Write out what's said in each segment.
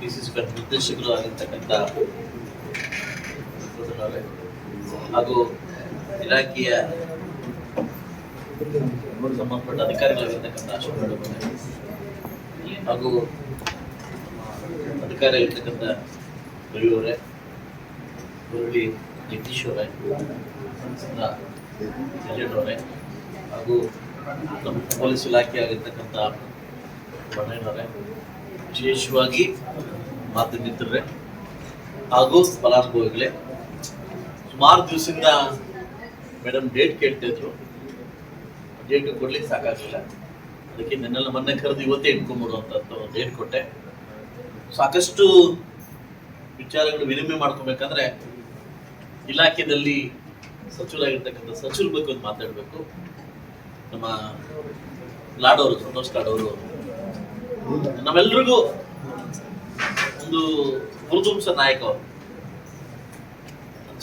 D C C ನಿರ್ದೇಶಕರು ಆಗಿರ್ತಕ್ಕಂಥ ಹಾಗೂ ಇಲಾಖೆಯ ಸಂಬಂಧಪಟ್ಟ ಅಧಿಕಾರಿಗಳಾಗಿರ್ತಕ್ಕಂಥ ಅಶೋಕ್ ಹಾಗೂ ಅಧಿಕಾರಿ ಆಗಿರ್ತಕ್ಕಂಥ ಬೆಳ್ಳೂರೆ, ಮುರಳಿ ಜಗದೀಶ್ ಅವರೇ ಅವರೇ ಹಾಗೂ ನಮ್ಮ ಪೊಲೀಸ್ ಇಲಾಖೆ ಆಗಿರ್ತಕ್ಕಂಥ ಬಣ್ಣಯ್ಯನವರೇ ವಿಶೇಷವಾಗಿ ಮಾತು ನಿಂತರೆ ಹಾಗೂ ಫಲಾನುಭವಿಗಳೇ ಸುಮಾರು ದಿವಸದಿಂದ ಮೇಡಮ್ ಡೇಟ್ ಕೇಳ್ತಿದ್ರು ಡೇಟ್ ಕೊಡ್ಲಿಕ್ಕೆ ಸಾಕಾಗಲಿಲ್ಲ. ಅದಕ್ಕೆ ನನ್ನೆಲ್ಲ ಮೊನ್ನೆ ಕರೆದು ಇವತ್ತೇ ಇಟ್ಕೊಂಡ್ಬಿಡುವಂಥದ್ದು ಡೇಟ್ ಕೊಟ್ಟೆ. ಸಾಕಷ್ಟು ವಿಚಾರಗಳು ವಿನಿಮಯ ಮಾಡ್ಕೋಬೇಕಂದ್ರೆ ಇಲಾಖೆಯಲ್ಲಿ ಸಚಿವರಾಗಿರ್ತಕ್ಕಂಥ ಸಚಿವರ ಬಗ್ಗೆ ಒಂದು ಮಾತಾಡಬೇಕು. ನಮ್ಮ ಲಾಡೋರು, ಸಂತೋಷ್ ಲಾಡೋರು ನಮ್ಮೆಲ್ರಿಗೂ ಒಂದು ಗುರುದುಂಸ ನಾಯಕ. ಅವರು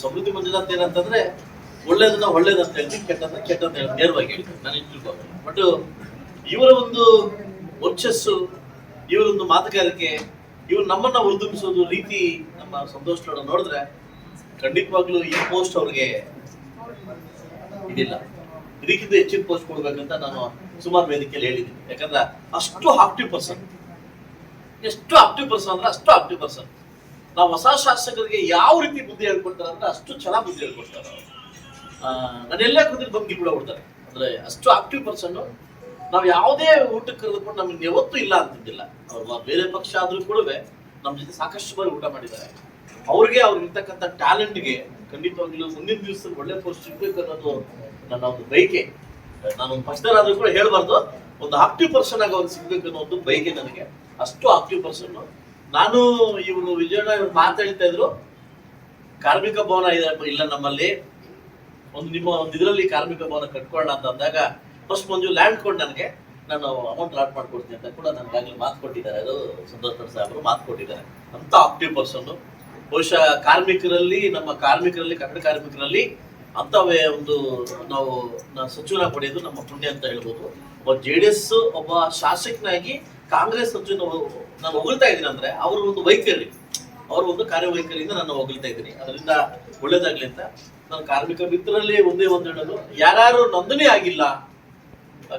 ಸಮೃದ್ಧಿ ಮಂಜುನಾಥ್ ಏನಂತಂದ್ರೆ ಒಳ್ಳೇದನ್ನ ಒಳ್ಳೇದಂತ ಹೇಳ್ತೀನಿ ಕೆಟ್ಟದನ್ನ ಕೆಟ್ಟದ ಹೇಳಿ ನೇರವಾಗಿ ಹೇಳ್ತೀನಿ, ನಾನು ಇಟ್ಕೋ ಬಟ್ ಇವರ ಒಂದು ವರ್ಚಸ್ಸು ಇವರೊಂದು ಮಾತುಗಾರಿಕೆ, ಇವ್ರು ನಮ್ಮನ್ನ ಉರ್ದುಂಬಿಸೋದು ರೀತಿ ನಮ್ಮ ಸಂತೋಷ್ ನೋಡ ನೋಡಿದ್ರೆ ಖಂಡಿತವಾಗ್ಲೂ ಈ ಪೋಸ್ಟ್ ಅವ್ರಿಗೆ ಇದಿಲ್ಲ. ಇದಕ್ಕಿಂತ ಹೆಚ್ಚಿನ ಪೋಸ್ಟ್ ಕೊಡ್ಬೇಕಂತ ನಾನು ಸುಮಾರು ವೇದಿಕೆಯಲ್ಲಿ ಹೇಳಿದ್ದೀನಿ. ಯಾಕಂದ್ರೆ ಅಷ್ಟು ಆಕ್ಟಿವ್ ಪರ್ಸನ್ ಎಷ್ಟು ಆಕ್ಟಿವ್ ಪರ್ಸನ್ ಅಂದ್ರೆ ಅಷ್ಟು ಆಕ್ಟಿವ್ ಪರ್ಸನ್ ನಾವು ಹೊಸ ಶಾಸಕರಿಗೆ ಯಾವ ರೀತಿ ಬುದ್ಧಿ ಹೇಳ್ಕೊಡ್ತಾರೆ ಅಂದ್ರೆ ಅಷ್ಟು ಚೆನ್ನಾಗಿ ಬುದ್ಧಿ ಹೇಳ್ಕೊಡ್ತಾರೆ ನಾನು ಎಲ್ಲ ಬಂದು ಕೂಡ ಬಿಡ್ತಾರೆ ಅಂದ್ರೆ ಅಷ್ಟು ಆಕ್ಟಿವ್ ಪರ್ಸನ್ ನಾವು ಯಾವುದೇ ಊಟಕ್ಕೆ ಕರೆದುಕೊಂಡು ನಮ್ಗೆ ಯಾವತ್ತೂ ಇಲ್ಲ ಅಂತಿದ್ದಿಲ್ಲ. ಅವ್ರು ಬೇರೆ ಪಕ್ಷ ಆದ್ರೂ ಕೂಡ ನಮ್ಮ ಜೊತೆ ಸಾಕಷ್ಟು ಬಾರಿ ಊಟ ಮಾಡಿದ್ದಾರೆ. ಅವ್ರಿಗೆ ಅವ್ರಿಗಿರ್ತಕ್ಕಂಥ ಟ್ಯಾಲೆಂಟ್ಗೆ ಖಂಡಿತವಾಗ್ಲೂ ಮುಂದಿನ ದಿವಸ ಒಳ್ಳೆ ಪೋಸ್ಟ್ ಸಿಗ್ಬೇಕು ಅನ್ನೋದು ನನ್ನ ಒಂದು ಬಯಕೆ. ನಾನೊಂದು ಆದ್ರೂ ಕೂಡ ಹೇಳ್ಬಾರ್ದು. ಒಂದು ಆಕ್ಟಿವ್ ಪರ್ಸನ್ ಆಗಿ ಅವ್ರು ಸಿಗ್ಬೇಕು ಅನ್ನೋ ಒಂದು ಬಯಕೆ ನನಗೆ. ಅಷ್ಟು ಆಕ್ಟಿವ್ ಪರ್ಸನ್ ನಾನು ಇವರು ವಿಜಯಣ್ಣ ಇವ್ರು ಮಾತಾಡ್ತಾ ಇದ್ರು. ಕಾರ್ಮಿಕ ಭವನ ಇಲ್ಲ ನಮ್ಮಲ್ಲಿ. ಒಂದು ನಿಮ್ಮ ಒಂದು ಇದರಲ್ಲಿ ಕಾರ್ಮಿಕ ಭವನ ಕಟ್ಕೊಳ್ಳೋಣ ಅಂತ ಅಂದಾಗ ಫಸ್ಟ್ ಒಂದು ಲ್ಯಾಂಡ್ ಕೊಡ್ ನನಗೆ. ನಾನು ಅಮೌಂಟ್ ಲಾಟ್ ಮಾಡ್ಕೊಡ್ತೀನಿ ಅಂತ ಕೂಡ ನನಗಾಗಲೇ ಮಾತು ಕೊಟ್ಟಿದ್ದಾರೆ. ಅದು ಪಟ್ ಸಾಹೇಬರು ಮಾತು ಕೊಟ್ಟಿದ್ದಾರೆ. ಅಂತ ಆಕ್ಟಿವ್ ಪರ್ಸನ್ ಬಹುಶಃ ಕಾರ್ಮಿಕರಲ್ಲಿ, ನಮ್ಮ ಕಾರ್ಮಿಕರಲ್ಲಿ, ಕನ್ನಡ ಕಾರ್ಮಿಕರಲ್ಲಿ ಅಂತವೇ ಒಂದು ನಾವು ಸಚಿವನ ಪಡೆಯೋದು ನಮ್ಮ ಪುಣ್ಯ ಅಂತ ಹೇಳ್ಬೋದು. ಒಬ್ಬ ಜೆ ಡಿ ಎಸ್, ಒಬ್ಬ ಶಾಸಕನಾಗಿ ಕಾಂಗ್ರೆಸ್ ಸಚಿವನ ನಾನು ಹೊಗಳ್ತಾ ಇದ್ದೀನಿ ಅಂದ್ರೆ ಅವರು ಒಂದು ವೈಖರಿ. ಅವರು ಒಂದು ಕಾರ್ಯವೈಖರಿಯಿಂದ ನಾನು ಹೊಗಳ್ತಾ ಇದ್ದೀನಿ. ಅದರಿಂದ ಒಳ್ಳೇದಾಗ್ಲಿ ಅಂತ ನಾನು ಕಾರ್ಮಿಕ ಮಿತ್ರರಲ್ಲಿ ಒಂದೇ ಒಂದು ಹೇಳೋದು ಯಾರು ನೋಂದಣಿ ಆಗಿಲ್ಲ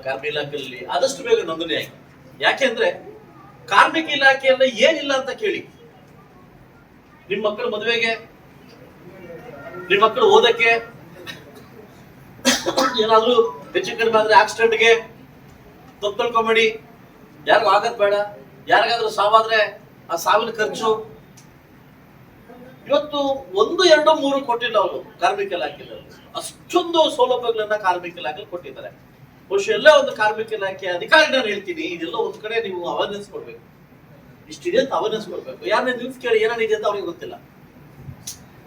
ಕಾರ್ಮಿಕ ಇಲಾಖೆಯಲ್ಲಿ ಆದಷ್ಟು ಬೇಗ ನೋಂದಣಿ ಆಗಿ ಯಾಕೆಂದ್ರೆ ಕಾರ್ಮಿಕ ಇಲಾಖೆಯಲ್ಲ ಏನಿಲ್ಲ ಅಂತ ಕೇಳಿ. ನಿಮ್ ಮಕ್ಕಳ ಮದುವೆಗೆ, ನಿಮ್ ಮಕ್ಕಳು ಓದಕ್ಕೆ, ಏನಾದ್ರೂ ಹೆಚ್ಚು ಕಡಿಮೆ ಆದ್ರೆ ಆಕ್ಸಿಡೆಂಟ್ಗೆ ತಪ್ಪು ಯಾರಿಗೂ ಆಗದ್ ಬೇಡ. ಯಾರಿಗಾದ್ರೂ ಸಾವಾದ್ರೆ ಆ ಸಾವಿನ ಖರ್ಚು. ಇವತ್ತು ಒಂದು, ಎರಡು, ಮೂರು ಕೊಟ್ಟಿಲ್ಲ ಅವರು ಕಾರ್ಮಿಕ ಇಲಾಖೆಯಲ್ಲಿ. ಅಷ್ಟೊಂದು ಸೌಲಭ್ಯಗಳನ್ನ ಕಾರ್ಮಿಕ ಇಲಾಖೆ ಕೊಟ್ಟಿದ್ದಾರೆ. ಬಹುಶಃ ಎಲ್ಲ ಒಂದು ಕಾರ್ಮಿಕ ಇಲಾಖೆ ನಾನು ಹೇಳ್ತೀನಿ. ಇದೆಲ್ಲ ಒಂದ್ ಕಡೆ ನೀವು ಅವೇರ್ನೆಸ್ ಕೊಡ್ಬೇಕು. ಇಷ್ಟಿದೆ ಅಂತ ಅವೇರ್ನೆಸ್ ಕೊಡ್ಬೇಕು. ಯಾರನ್ನ ನ್ಯೂಸ್ ಕೇಳಿ ಏನಾಗಿದೆ ಅಂತ ಅವ್ರಿಗೆ ಗೊತ್ತಿಲ್ಲ.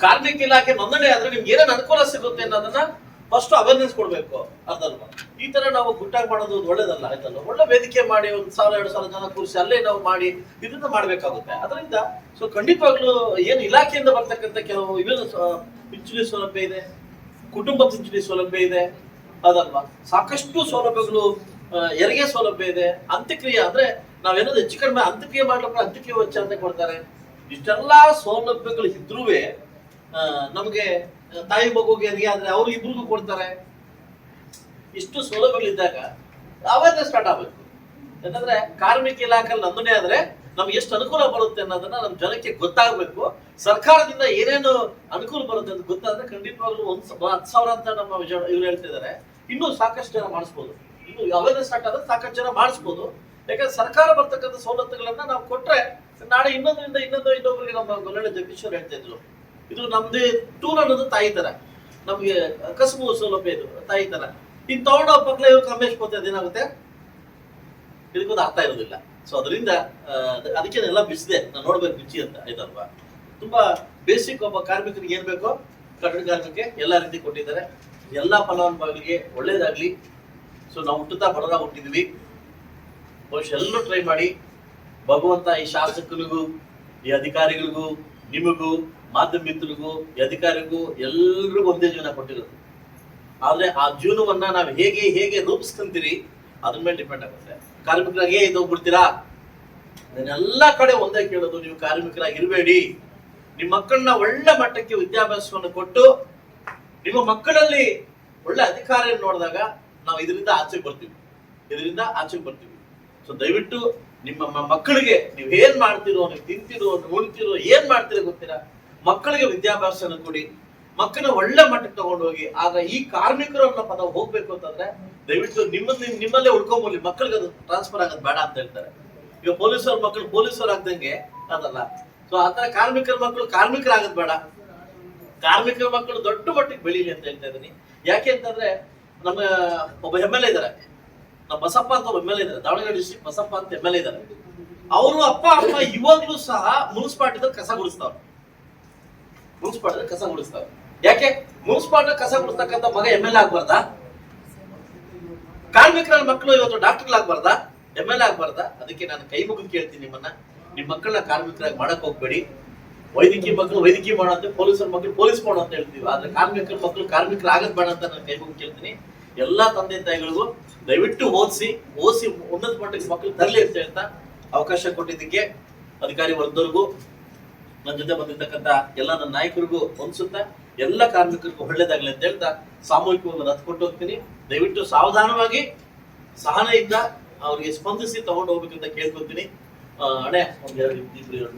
ಕಾರ್ಮಿಕ ಇಲಾಖೆ ನೋಂದಣಿ ಆದ್ರೆ ನಿಮ್ಗೆ ಏನೇನು ಅನುಕೂಲ ಸಿಗುತ್ತೆ ಅನ್ನೋದನ್ನ ಫಸ್ಟ್ ಅವೇರ್ನೆಸ್ ಕೊಡ್ಬೇಕು ಅದಲ್ವಾ ಈ ತರ ನಾವು ಗುಟ್ಟಾಗಿ ಮಾಡೋದು ಒಳ್ಳೇದಲ್ಲ ಆಯ್ತಲ್ಲ ಒಳ್ಳೆ ವೇದಿಕೆ ಮಾಡಿ ಒಂದ್ ಸಾವಿರ, ಎರಡು ಸಾವಿರ ಜನ ಕೂರಿಸಿ ಅಲ್ಲೇ ನಾವು ಮಾಡಿ ಇದನ್ನ ಮಾಡ್ಬೇಕಾಗುತ್ತೆ. ಅದರಿಂದ ಸೊ ಖಂಡಿತವಾಗ್ಲೂ ಏನು ಇಲಾಖೆಯಿಂದ ಬರ್ತಕ್ಕಂಥ ಕೆಲವು ಇವೆಲ್ಲ ಪಿಂಚಣಿ ಸೌಲಭ್ಯ ಇದೆ ಕುಟುಂಬ ಪಿಂಚಣಿ ಸೌಲಭ್ಯ ಇದೆ, ಅದಲ್ವಾ? ಸಾಕಷ್ಟು ಸೌಲಭ್ಯಗಳು ಹೆರಿಗೆ ಸೌಲಭ್ಯ ಇದೆ, ಅಂತ್ಯಕ್ರಿಯೆ ಅಂದ್ರೆ ನಾವೇನಾದ್ರು ಹೆಚ್ಚು ಕಡಿಮೆ ಅಂತ್ಯಕ್ರಿಯೆ ಮಾಡ್ಲಿಕ್ಕೆ ಅಂತ್ಯಕ್ರಿಯೆ ವೆಚ್ಚ ಅಂತ ಕೊಡ್ತಾರೆ. ಇಷ್ಟೆಲ್ಲಾ ಸೌಲಭ್ಯಗಳು ಇದ್ರೂ ನಮಗೆ ತಾಯಿ ಮಗುಗೆ ಹೆರಿಗೆ ಆದ್ರೆ ಅವ್ರು ಇಬ್ರಿಗೂ ಕೊಡ್ತಾರೆ. ಇಷ್ಟು ಸೌಲಭ್ಯಗಳಿದ್ದಾಗ ಅವೇರ್ನೆಸ್ ಸ್ಟಾರ್ಟ್ ಆಗ್ಬೇಕು. ಯಾಕಂದ್ರೆ ಕಾರ್ಮಿಕ ಇಲಾಖೆ ನಮ್ಮನೆ ಆದ್ರೆ ನಮ್ಗೆ ಎಷ್ಟು ಅನುಕೂಲ ಬರುತ್ತೆ ಅನ್ನೋದನ್ನ ನಮ್ ಜನಕ್ಕೆ ಗೊತ್ತಾಗಬೇಕು. ಸರ್ಕಾರದಿಂದ ಏನೇನು ಅನುಕೂಲ ಬರುತ್ತೆ ಅಂತ ಗೊತ್ತಾದ್ರೆ ಖಂಡಿತವಾಗ್ಲೂ ಒಂದ್ ಹತ್ತು ಸಾವಿರ ಅಂತ ನಮ್ಮ ಇವ್ರು ಹೇಳ್ತಿದ್ದಾರೆ. ಇನ್ನೂ ಸಾಕಷ್ಟು ಜನ ಮಾಡಿಸ್ಬೋದು. ಇನ್ನು ಅವೇರ್ನೆಸ್ ಸ್ಟಾರ್ಟ್ ಆದ್ರೆ ಸಾಕಷ್ಟು ಜನ ಮಾಡಿಸ್ಬೋದು. ಯಾಕಂದ್ರೆ ಸರ್ಕಾರ ಬರ್ತಕ್ಕಂಥ ಸವಲತ್ತುಗಳನ್ನ ನಾವು ಕೊಟ್ರೆ ನಾಳೆ ಇನ್ನೊಂದರಿಂದ ಇನ್ನೊಂದು ಇನ್ನೊಬ್ಬರಿಗೆ ನಮ್ಮ ಗೊಲ್ಲಳ್ಳಿ ಜಗದೀಶ್ವರ್ ಹೇಳ್ತಾ ಇದ್ರು. ಇದು ನಮ್ದೇ ಟೂರ್ ಅನ್ನೋದು ತಾಯಿ ತರ. ನಮ್ಗೆ ಕಸಬು ಸೌಲಭ್ಯ ಇದು, ತಾಯಿ ತರ. ಇನ್ ತಗೊಂಡೋ ಪಕ್ಕಲ ಇವ್ರು ಕಮ್ಮೇಶ್ ಪೋತೆ ಅದೇನಾಗುತ್ತೆ ಇದಕ್ಕೊಂದು ಅರ್ಥ ಇರೋದಿಲ್ಲ. ಸೊ ಅದರಿಂದ ಅದಕ್ಕೆ ಎಲ್ಲ ಬಿಸಿದೆ. ನಾನು ನೋಡ್ಬೇಕು ರುಚಿ ಅಂತ, ಆಯ್ತಲ್ವಾ? ತುಂಬಾ ಬೇಸಿಕ್ ಒಬ್ಬ ಕಾರ್ಮಿಕರಿಗೆ ಏನ್ ಬೇಕೋ, ಕಟ್ಟಡ ಕಾರ್ಮಿಕ ಎಲ್ಲಾ ರೀತಿ ಕೊಟ್ಟಿದ್ದಾರೆ. ಎಲ್ಲಾ ಫಲಾನುಭವಿಗಳಿಗೆ ಒಳ್ಳೇದಾಗ್ಲಿ. ಸೊ ನಾವು ಹುಟ್ಟುತ್ತಾ ಬರದಾಗ ಹುಟ್ಟಿದ್ವಿ. ಬಹುಶಃ ಎಲ್ಲರೂ ಟ್ರೈ ಮಾಡಿ. ಭಗವಂತ ಈ ಶಾಸಕನಿಗೂ ಈ ಅಧಿಕಾರಿಗಳಿಗೂ, ನಿಮಗೂ, ಮಾಧ್ಯಮ ಮಿತ್ರರಿಗೂ, ಈ ಅಧಿಕಾರಿಗೂ ಎಲ್ಲರಿಗೂ ಒಂದೇ ಜೀವನ ಕೊಟ್ಟಿರೋದು. ಆದ್ರೆ ಆ ಜೀವನವನ್ನ ನಾವು ಹೇಗೆ ಹೇಗೆ ರೂಪಿಸ್ಕೊಂತೀರಿ, ಅದ್ರ ಮೇಲೆ ಡಿಪೆಂಡ್ ಆಗುತ್ತೆ. ಕಾರ್ಮಿಕರಾಗೆ ಇದು ಹೋಗ್ಬಿಡ್ತೀರಾ ಅದನ್ನೆಲ್ಲ ಕಡೆ ಒಂದೇ ಕೇಳೋದು. ನೀವು ಕಾರ್ಮಿಕರಾಗಿ ಇರಬೇಡಿ ನಿಮ್ಮ ಮಕ್ಕಳನ್ನ ಒಳ್ಳೆ ಮಟ್ಟಕ್ಕೆ ವಿದ್ಯಾಭ್ಯಾಸವನ್ನು ಕೊಟ್ಟು, ನಿಮ್ಮ ಮಕ್ಕಳಲ್ಲಿ ಒಳ್ಳೆ ಅಧಿಕಾರ ನೋಡಿದಾಗ ನಾವು ಇದರಿಂದ ಆಚೆಗೆ ಬರ್ತೀವಿ. ಇದರಿಂದ ಆಚೆಗೆ ಬರ್ತೀವಿ. ಸೊ ದಯವಿಟ್ಟು ನಿಮ್ಮ ಮಕ್ಕಳಿಗೆ ನೀವು ಏನ್ ಮಾಡ್ತಿರೋ, ನೀವು ತಿಂತಿರೋ, ನೀವು ಉಣ್ತಿರೋ, ಏನ್ ಮಾಡ್ತಿರೋ ಗೊತ್ತಿಲ್ಲ. ಮಕ್ಕಳಿಗೆ ವಿದ್ಯಾಭ್ಯಾಸನ ಕೊಡಿ. ಮಕ್ಕಳ ಒಳ್ಳೆ ಮಟ್ಟಕ್ಕೆ ತಗೊಂಡು ಹೋಗಿ. ಆಗ ಈ ಕಾರ್ಮಿಕರು ಅನ್ನೋ ಪದ ಹೋಗ್ಬೇಕು ಅಂತಂದ್ರೆ, ದಯವಿಟ್ಟು ನಿಮ್ಮಲ್ಲಿ, ನಿಮ್ಮಲ್ಲೇ ಉಳ್ಕೊಂಬೋಲಿ ಮಕ್ಕಳಿಗೆ ಅದು ಟ್ರಾನ್ಸ್ಫರ್ ಆಗೋದು ಬೇಡ ಅಂತ ಹೇಳ್ತಾರೆ. ಈಗ ಪೊಲೀಸರ ಮಕ್ಕಳು ಪೊಲೀಸರು ಆಗ್ದಂಗೆ ಅದಲ್ಲ. ಸೊ ಆತರ ಕಾರ್ಮಿಕರ ಮಕ್ಕಳು ಕಾರ್ಮಿಕರಾಗದ್ ಬೇಡ. ಕಾರ್ಮಿಕರ ಮಕ್ಕಳು ದೊಡ್ಡ ಮಟ್ಟಿಗೆ ಬೆಳೀಲಿ ಅಂತ ಹೇಳ್ತಾ ಇದ್ದೀನಿ. ಯಾಕೆ ಅಂತಂದ್ರೆ ನಮ್ಮ ಒಬ್ಬ ಎಂ ಎಲ್ ಎ ಇದಾರೆ. ನಮ್ಮ ಬಸಪ್ಪ ಅಂತ ಒಬ್ಬ ಎಂ ಎಲ್ ಎ ಇದಾರೆ. ದಾವಣಗೆರೆ ಡಿಸ್ಟ್ರಿಕ್ಟ್ ಬಸಪ್ಪ ಅಂತ ಎಂ ಎಲ್ ಎ ಇದಾರೆ. ಅವರು ಅಪ್ಪ, ಅಮ್ಮ ಇವಾಗ್ಲೂ ಸಹ ಮುನ್ಸಿಪಾಲ್ಟಿದಲ್ಲಿ ಕಸ ಗುಡಿಸ್ತಾವ್ರು. ಮುನ್ಸಿಪಾಲ್ಟಿ ಕಸ ಗುಡಿಸ್ತಾವ್ರು. ಯಾಕೆ? ಮುನ್ಸಿಪಾಲ್ಟಿ ಕಸ ಗುಡಿಸ್ತಕ್ಕಂಥ ಮಗ ಎಂ ಎಲ್ ಎ ಆಗ್ಬಾರ್ದಾ? ಕಾರ್ಮಿಕರ ಮಕ್ಕಳು ಇವತ್ತು ಡಾಕ್ಟರ್ಗಳಾಗ್ಬಾರ್ದಾ? ಎಂ ಎಲ್ ಎ ಆಗ್ಬಾರ್ದಾ? ಅದಕ್ಕೆ ನಾನು ಕೈ ಮುಗಿದು ಕೇಳ್ತೀನಿ ನಿಮ್ಮನ್ನ. ನಿಮ್ಮ ಮಕ್ಕಳನ್ನ ಕಾರ್ಮಿಕರಾಗಿ ಮಾಡಕ್ ಹೋಗ್ಬೇಡಿ. ವೈದ್ಯಕೀಯ ಮಕ್ಕಳು ವೈದ್ಯಕೀಯ ಮಾಡೋ ಪೊಲೀಸರ ಮಕ್ಕಳು ಪೊಲೀಸ್ ಮಾಡೋ ಅಂತ ಹೇಳ್ತೀವಿ. ಆದ್ರೆ ಕಾರ್ಮಿಕರ ಮಕ್ಕಳು ಕಾರ್ಮಿಕರು ಆಗದ್ ಬೇಡ ಅಂತ ನಾನು ಕೈ ಮುಗಿದು ಕೇಳ್ತೀನಿ. ಎಲ್ಲಾ ತಂದೆ ತಾಯಿಗಳಿಗೂ ದಯವಿಟ್ಟು ಓದಿಸಿ ಓದಿಸಿ ಉನ್ನತ ಮಟ್ಟಕ್ಕೆ ಮಕ್ಕಳು ತರಲಿ ಅಂತ ಹೇಳ್ತಾ ಅವಕಾಶ ಕೊಟ್ಟಿದ್ದಕ್ಕೆ ಅಧಿಕಾರಿ ವರ್ಗದವ್ರಿಗೂ ನನ್ನ ಜೊತೆ ಬಂದಿರ್ತಕ್ಕಂಥ ಎಲ್ಲ ನನ್ನ ನಾಯಕರಿಗೂ ಹೊಂದಿಸುತ್ತಾ ಎಲ್ಲ ಕಾರ್ಮಿಕರಿಗೂ ಒಳ್ಳೇದಾಗಲಿ ಅಂತ ಹೇಳ್ತಾ ಸಾಮೂಹಿಕವಾಗಿ ಕೊಟ್ಟು ಹೋಗ್ತೀನಿ. ದಯವಿಟ್ಟು ಸಾವಧಾನವಾಗಿ ಸಹನೆಯಿಂದ ಅವ್ರಿಗೆ ಸ್ಪಂದಿಸಿ ತಗೊಂಡು ಹೋಗ್ಬೇಕಂತ ಕೇಳ್ಕೊತೀನಿ. ಅಣೆ ಒಂದ್ ಎರಡು ಇಬ್ಬರು ಎರಡು